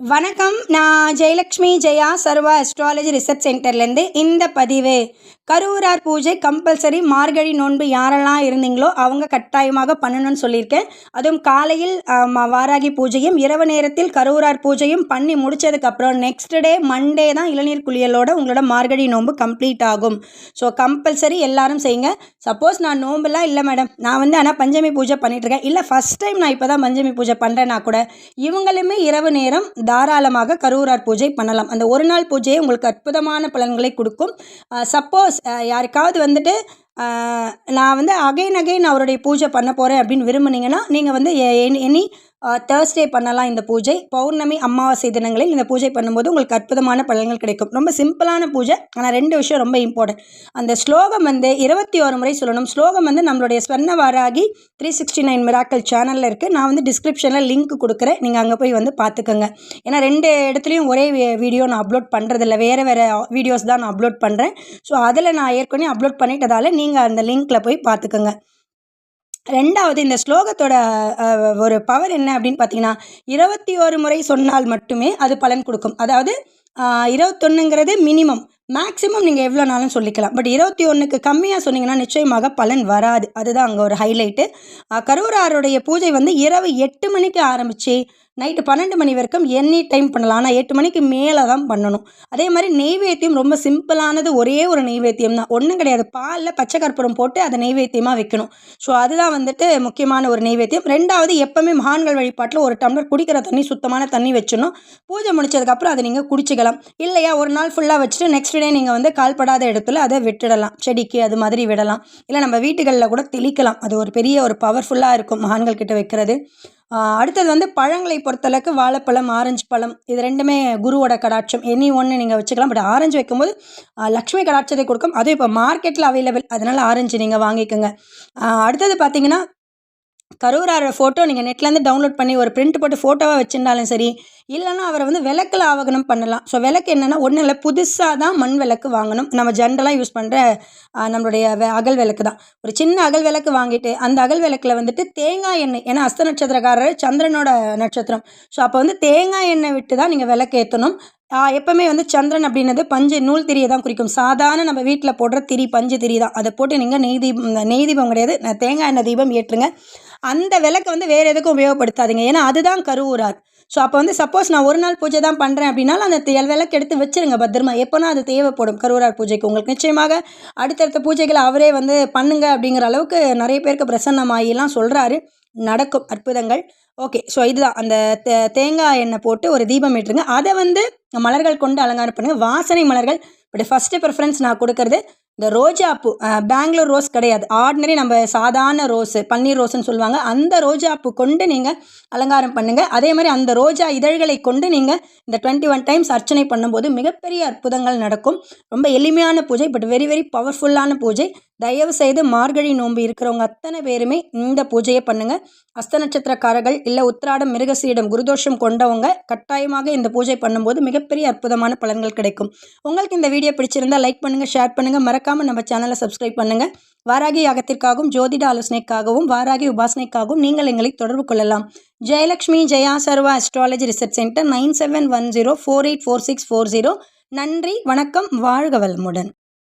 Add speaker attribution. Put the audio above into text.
Speaker 1: வணக்கம். நான் Jayalakshmi Jaya Sarva astrology research சென்டர்லேருந்து இந்த பதிவு. கருவூரார் பூஜை கம்பல்சரி மார்கழி நோன்பு யாரெல்லாம் இருந்தீங்களோ அவங்க கட்டாயமாக பண்ணணும்னு சொல்லியிருக்கேன். அதுவும் காலையில் வாராகி பூஜையும் இரவு நேரத்தில் கருவூரார் பூஜையும் பண்ணி முடிச்சதுக்கப்புறம் நெக்ஸ்ட் டே மண்டே தான் இளநீர் குளியலோட உங்களோட மார்கழி நோன்பு கம்ப்ளீட் ஆகும். ஸோ கம்பல்சரி எல்லாரும் செய்யுங்க. சப்போஸ் நான் நோம்புலாம் இல்லை மேடம் நான் வந்து ஆனால் பஞ்சமி பூஜை பண்ணிகிட்ருக்கேன் இல்லை ஃபஸ்ட் டைம் நான் இப்போ தான் பஞ்சமி பூஜை பண்ணுறேன்னா கூட இவங்களுமே இரவு நேரம் தாராளமாக கருவூரார் பூஜை பண்ணலாம். அந்த ஒரு நாள் பூஜையே உங்களுக்கு அற்புதமான பலன்களை கொடுக்கும். சப்போஸ் யாருக்காவது வந்துட்டு நான் வந்து அகைன் அகைன் அவருடைய பூஜை பண்ண போகிறேன் அப்படின்னு விரும்புனீங்கன்னா நீங்கள் வந்து எனி தேர்ஸ்டே பண்ணலாம் இந்த பூஜை. பௌர்ணமி அமாவாசை தினங்களில் இந்த பூஜை பண்ணும்போது உங்களுக்கு அற்புதமான பலன்கள் கிடைக்கும். ரொம்ப சிம்பிளான பூஜை ஆனால் ரெண்டு விஷயம் ரொம்ப இம்பார்ட்டன்ட் அந்த ஸ்லோகம் வந்து இருபத்தி ஒரு முறை சொல்லணும். ஸ்லோகம் வந்து நம்மளுடைய Swarna Varahi three sixty nine miracle சேனலில் இருக்குது நான் வந்து டிஸ்கிரிப்ஷனில் லிங்க் கொடுக்குறேன். நீங்கள் அங்கே போய் வந்து பார்த்துக்கோங்க. ஏன்னா ரெண்டு இடத்துலையும் ஒரே வீடியோ நான் அப்லோட் பண்ணுறதில்ல வேறு வேறு வீடியோஸ் தான் நான் அப்லோட் பண்ணுறேன் ஸோ அதில் நான் ஏற்கனவே அப்லோட் பண்ணிட்டதால் நீங்கள் அந்த லிங்க்கில் போய் பார்த்துக்கோங்க. ரெண்டாவது இந்த ஸ்லோகத்தோட ஒரு பவர் என்ன அப்படின்னு பார்த்தீங்கன்னா இருபத்தி ஒரு முறை சொன்னால் மட்டுமே அது பலன் கொடுக்கும். அதாவது இருபத்தொன்னுங்கிறது மினிமம் மேக்ஸிமம் நீங்கள் எவ்வளோ நாளும் சொல்லிக்கலாம். பட் இருபத்தி ஒன்றுக்கு கம்மியாக சொன்னீங்கன்னா நிச்சயமாக பலன் வராது. அதுதான் அங்கே ஒரு ஹைலைட்டு கரூராருடைய பூஜை வந்து இரவு எட்டு மணிக்கு ஆரம்பித்து நைட்டு பன்னெண்டு மணி வரைக்கும் எனி டைம் பண்ணலாம். ஆனால் எட்டு மணிக்கு மேலே தான் பண்ணணும். அதே மாதிரி நெய்வேத்தியம் ரொம்ப சிம்பிளானது ஒரே ஒரு நெய்வேத்தியம் தான் ஒன்றும் கிடையாது. பாலில் பச்சை கற்பூரம் போட்டு அதை நெய்வேத்தியமாக வைக்கணும். ஸோ அதுதான் வந்துட்டு முக்கியமான ஒரு நெய்வேத்தியம். ரெண்டாவது எப்போவுமே மகான்கள் வழிபாட்டில் ஒரு டம்ளர் குடிக்கிற தண்ணி சுத்தமான தண்ணி வச்சிடணும். பூஜை முடிச்சதுக்கப்புறம் அதை நீங்கள் குடிச்சிக்கலாம். இல்லையா ஒரு நாள் ஃபுல்லாக வச்சுட்டு நெக்ஸ்ட் டே நீங்கள் வந்து கால்படாத இடத்துல அதை விட்டுடலாம். செடிக்கு அது மாதிரி விடலாம். இல்லை நம்ம வீட்டுகளில் கூட தெளிக்கலாம். அது ஒரு பெரிய ஒரு பவர்ஃபுல்லாக இருக்கும் மகான்கள் கிட்ட வைக்கிறது. அடுத்தது வந்து பழங்களை பொறுத்தளவுக்கு வாழைப்பழம் ஆரஞ்சு பழம் இது ரெண்டுமே குருவோட கடாட்சம். எனி ஒன்று நீங்கள் வச்சுக்கலாம். பட் ஆரஞ்சு வைக்கும்போது லக்ஷ்மி கடாட்சத்தை கொடுக்கும். அதுவும் இப்போ மார்க்கெட்டில் அவைலபிள் அதனால் ஆரஞ்சு நீங்கள் வாங்கிக்கோங்க. அடுத்தது பார்த்தீங்கன்னா கரூராரோட ஃபோட்டோ நீங்கள் நெட்லேருந்து டவுன்லோட் பண்ணி ஒரு பிரிண்ட் போட்டு ஃபோட்டோவாக வச்சுருந்தாலும் சரி இல்லைன்னா அவரை வந்து விளக்கில் ஆவகனம் பண்ணலாம். ஸோ விளக்கு என்னென்னா ஒன்றும் இல்லை புதுசாக தான் மண் விளக்கு வாங்கணும். நம்ம ஜென்ரலாக யூஸ் பண்ணுற நம்மளுடைய அகல் விளக்கு தான். ஒரு சின்ன அகல் விளக்கு வாங்கிட்டு அந்த அகல் விளக்கில் வந்துட்டு தேங்காய் எண்ணெய் ஏன்னா அஸ்த நட்சத்திரக்காரர் சந்திரனோட நட்சத்திரம். ஸோ அப்போ வந்து தேங்காய் எண்ணெய் விட்டு தான் நீங்கள் விளக்கு ஏற்றணும் எப்போவுமே வந்து சந்திரன் அப்படின்னது பஞ்சு நூல் திரியை தான் குறிக்கும். சாதாரண நம்ம வீட்டில் போடுற திரி பஞ்சு திரி தான். அதை போட்டு நீங்கள் நெய் தீபம் நெய் தீபம் கிடையாது தேங்காய் எண்ணெய் தீபம் ஏற்றுங்க. அந்த விளக்கு வந்து வேறு எதுக்கும் உபயோகப்படுத்தாதீங்க. ஏன்னா அதுதான் கருவூரார். ஸோ அப்போ வந்து சப்போஸ் நான் ஒரு நாள் பூஜை தான் பண்ணுறேன் அப்படின்னாலும் அந்த தேல் விளக்கு எடுத்து வச்சிருங்க பத்திரமா. எப்போனா அது தேவைப்படும் கருவூரார் பூஜைக்கு. உங்களுக்கு நிச்சயமாக அடுத்தடுத்த பூஜைகளை அவரே வந்து பண்ணுங்க அப்படிங்கிற அளவுக்கு நிறைய பேருக்கு பிரசன்னமாகிலாம் சொல்கிறாரு நடக்கும் அற்புதங்கள். ஓகே ஸோ இதுதான். அந்த தே தேங்காய் எண்ணெய் போட்டு ஒரு தீபம் ஏற்றுங்க. அதை வந்து மலர்கள் கொண்டு அலங்காரம் பண்ணுங்கள் வாசனை மலர்கள். பட் ஃபஸ்ட்டு ப்ரிஃபரன்ஸ் நான் கொடுக்கறது இந்த ரோஜா பூ பெங்களூர் ரோஸ் கிடையாது. ஆர்டினரி நம்ம சாதாரண ரோஸு பன்னீர் ரோஸ்ன்னு சொல்லுவாங்க. அந்த ரோஜா பூ கொண்டு நீங்கள் அலங்காரம் பண்ணுங்கள் அதே மாதிரி அந்த ரோஜா இதழ்களை கொண்டு நீங்கள் இந்த டுவெண்ட்டி ஒன் டைம்ஸ் அர்ச்சனை பண்ணும்போது மிகப்பெரிய அற்புதங்கள் நடக்கும். ரொம்ப எளிமையான பூஜை பட் வெரி வெரி பவர்ஃபுல்லான பூஜை. தயவு செய்து மார்கழி நோன்பு இருக்கிறவங்க அத்தனை பேருமே இந்த பூஜையை பண்ணுங்கள் அஸ்த நட்சத்திரக்காரர்கள் இல்லை உத்திராடம் மிருகசீடம் குருதோஷம் கொண்டவங்க கட்டாயமாக இந்த பூஜை பண்ணும்போது மிகப்பெரிய அற்புதமான பலன்கள் கிடைக்கும். உங்களுக்கு இந்த வீடியோ பிடிச்சிருந்தா லைக் பண்ணுங்கள் ஷேர் பண்ணுங்கள் மறக்காமல் நம்ம சேனலை சப்ஸ்கிரைப் பண்ணுங்கள் வாராகி யாகத்திற்காகவும் ஜோதிட ஆலோசனைக்காகவும் வாராகி உபாசனைக்காகவும் நீங்கள் எங்களை தொடர்பு கொள்ளலாம். Jayalakshmi Jaya Sarva astrology research centre nine seven one zero four eight four six four zero. நன்றி வணக்கம் வாழ்க வளமுடன்.